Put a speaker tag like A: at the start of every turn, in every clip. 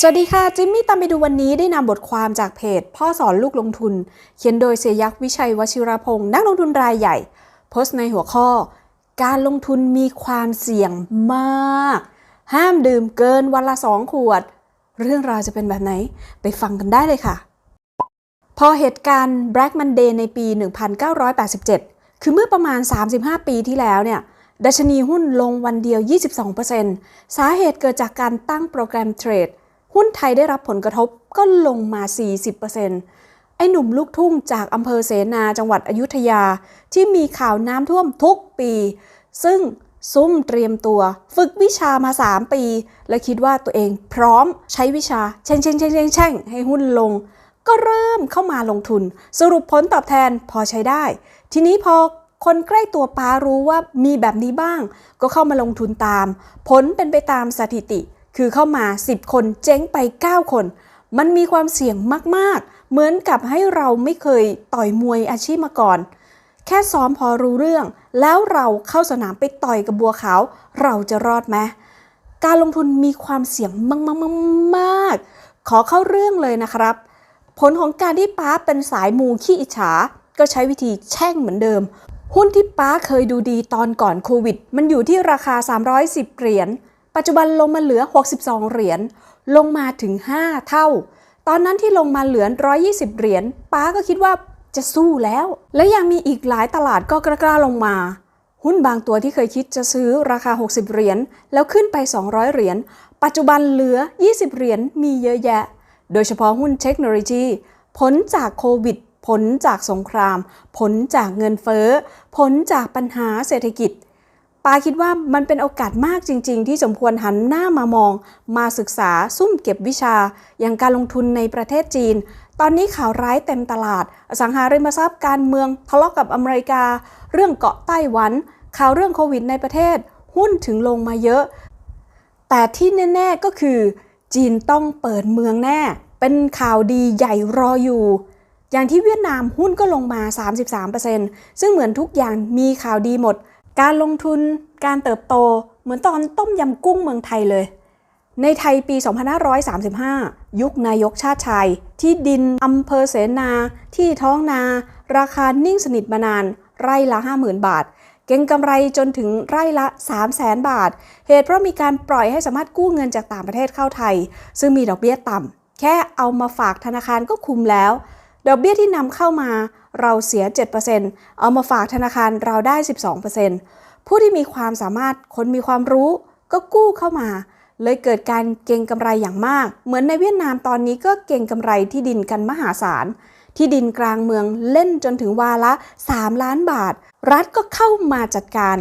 A: สวัสดีค่ะ จิมมี่ตามไปดูวันนี้ได้นำบทความจากเพจ พ่อสอนลูกลงทุน เขียนโดยเสยยักษ์วิชัยวชิรพงศ์นักลงทุนรายใหญ่ โพสต์ในหัวข้อ การลงทุนมีความเสี่ยงมาก ห้ามดื่มเกินวันละสองขวด เรื่องราวจะเป็นแบบไหน ไปฟังกันได้เลยค่ะ พอเหตุการณ์ Black Monday ในปี 1987 คือเมื่อประมาณ 35 ปีที่แล้วเนี่ยดัชนีหุ้นลงวันเดียว 22%สาเหตุเกิดจากการตั้งโปรแกรมเทรด หุ้นไทยได้รับผลกระทบก็ลงมา 40%ไอ้หนุ่มลูกทุ่งจากอำเภอเสนาจังหวัดอยุธยา ที่มีข่าวน้ำท่วมทุกปี ซึ่งซุ่มเตรียมตัว ฝึกวิชามา 3 ปี และคิดว่าตัวเองพร้อมใช้วิชาแช่งแช่งแช่งแช่งแช่งให้หุ้นลง ก็เริ่มเข้ามาลงทุน สรุปผลตอบแทนพอใช้ได้ ทีนี้พอคนใกล้ตัวป้ารู้ว่ามีแบบนี้บ้าง ก็เข้ามาลงทุนตาม ผลเป็นไปตามสถิติ คือเข้ามา 10 คนเจ๊งไป 9 คน มันมีความเสี่ยงมากๆ เหมือนกับให้เราไม่เคยต่อยมวยอาชีพมาก่อน แค่ซ้อมพอรู้เรื่อง แล้วเราเข้าสนามไปต่อยกับบัวขาว เราจะรอดไหมการลงทุนมีความเสี่ยงมากๆๆขอเข้าเรื่องเลยนะครับ ผลของการที่ป้าเป็นสายมูขี้อิจฉา ก็ใช้วิธีแช่งเหมือนเดิม หุ้นที่ป้าเคยดูดีตอนก่อนโควิด มันอยู่ที่ราคา 310 เหรียญ ปัจจุบันลงมาเหลือ 62 เหรียญ ลงมาถึง 5 เท่า ตอนนั้นที่ลงมาเหลือ 120 เหรียญ ป้าก็คิดว่าจะสู้แล้ว และยังมีอีกหลายตลาดก็กล้าลงมา หุ้นบางตัวที่เคยคิดจะซื้อราคา 60 เหรียญ แล้วขึ้นไป 200 เหรียญ ปัจจุบันเหลือ 20 เหรียญ มีเยอะแยะ โดยเฉพาะหุ้นเทคโนโลยี ผลจากโควิด ผลจากสงคราม ผลจากเงินเฟ้อ ผลจากปัญหาเศรษฐกิจ ปาคิดว่ามันเป็นโอกาสมากจริง ๆ ที่สมควรหันหน้ามามอง มาศึกษาซุ่มเก็บวิชา อย่างการลงทุนในประเทศจีน ตอนนี้ข่าวร้ายเต็มตลาด อสังหาริมทรัพย์การเมืองทะเลาะกับอเมริกา เรื่องเกาะไต้หวัน ข่าวเรื่องโควิดในประเทศ หุ้นถึงลงมาเยอะ แต่ที่แน่ ๆก็คือ จีนต้องเปิดเมืองแน่ เป็นข่าวดีใหญ่รออยู่อย่างที่เวียดนามหุ้นก็ลงมา 33%ซึ่งเหมือนทุกอย่างมีข่าวดีหมด การลงทุนการเติบโตเหมือนตอนต้มยำกุ้งเมืองไทยเลย ในไทยปี 2535 ยุคนายกชาติชายที่ดินอำเภอเสนา ที่ท้องนา ราคานิ่งสนิทมานาน ไร่ละ 50,000 บาท เก็งกำไรจนถึงไร่ละ 300,000บาท เหตุเพราะมีการปล่อยให้สามารถกู้เงินจากต่างประเทศเข้าไทย ซึ่งมีดอกเบี้ยต่ำแค่เอามาฝากธนาคารก็คุมแล้ว ดอกเบี้ยที่นำเข้ามาเราเสีย 7%เอามาฝากธนาคารเราได้ 12%ผู้ที่มีความสามารถคนมีความรู้ก็กู้เข้ามา เลยเกิดการเก็งกำไรอย่างมาก เหมือนในเวียดนามตอนนี้ก็เก็งกำไรที่ดินกันมหาศาล ที่ดินกลางเมืองเล่นจนถึงวาละ 3 ล้านบาท รัฐก็เข้ามาจัดการ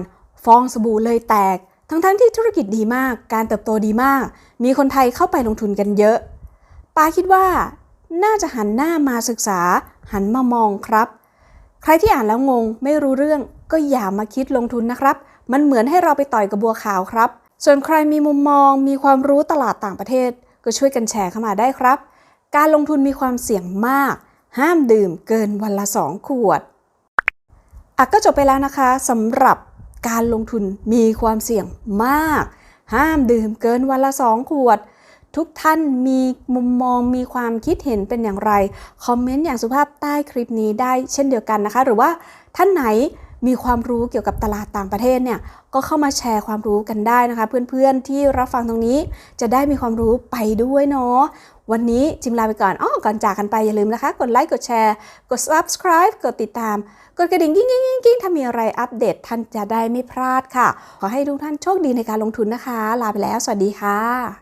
A: ฟองสบู่เลยแตก ทั้งๆทที่ธุรกิจดีมาก การเติบโตดีมาก มีคนไทยเข้าไปลงทุนกันเยอะ ปาคิดว่า น่าจะหันหน้ามาศึกษา หันมามองครับ ใครที่อ่านแล้วงงไม่รู้เรื่องก็อย่ามาคิดลงทุนนะครับ มันเหมือนให้เราไปต่อยกับบัวขาวครับ ส่วนใครมีมุมมอง มีความรู้ตลาดต่างประเทศ ก็ช่วยกันแชร์เข้ามาได้ครับ การลงทุนมีความเสี่ยงมาก ห้ามดื่มเกินวันละ 2 ขวดอะก็จบไปแล้วนะคะสำหรับการลงทุนมีความเสี่ยงมาก ห้ามดื่มเกินวันละ 2 ขวด ทุกท่านมีมุมมองมีความคิดเห็นเป็นอย่างไร คอมเมนต์อย่างสุภาพใต้คลิปนี้ได้เช่นเดียวกันนะคะ หรือว่าท่านไหนมีความรู้เกี่ยวกับตลาดต่างประเทศเนี่ยก็เข้ามาแชร์ความรู้กันได้นะคะ เพื่อนๆที่รับฟังตรงนี้จะได้มีความรู้ไปด้วยเนาะวันนี้จิมลาไปก่อนอ้อก่อนจากกันไปอย่าลืมนะคะ กดไลค์กดแชร์กด subscribe กดติดตาม กดกระดิ่งกิ้งกิ้งกิ้งถ้ามีอะไรอัปเดตท่านจะได้ไม่พลาดค่ะ ขอให้ทุกท่านโชคดีในการลงทุนนะคะ ลาไปแล้ว สวัสดีค่ะ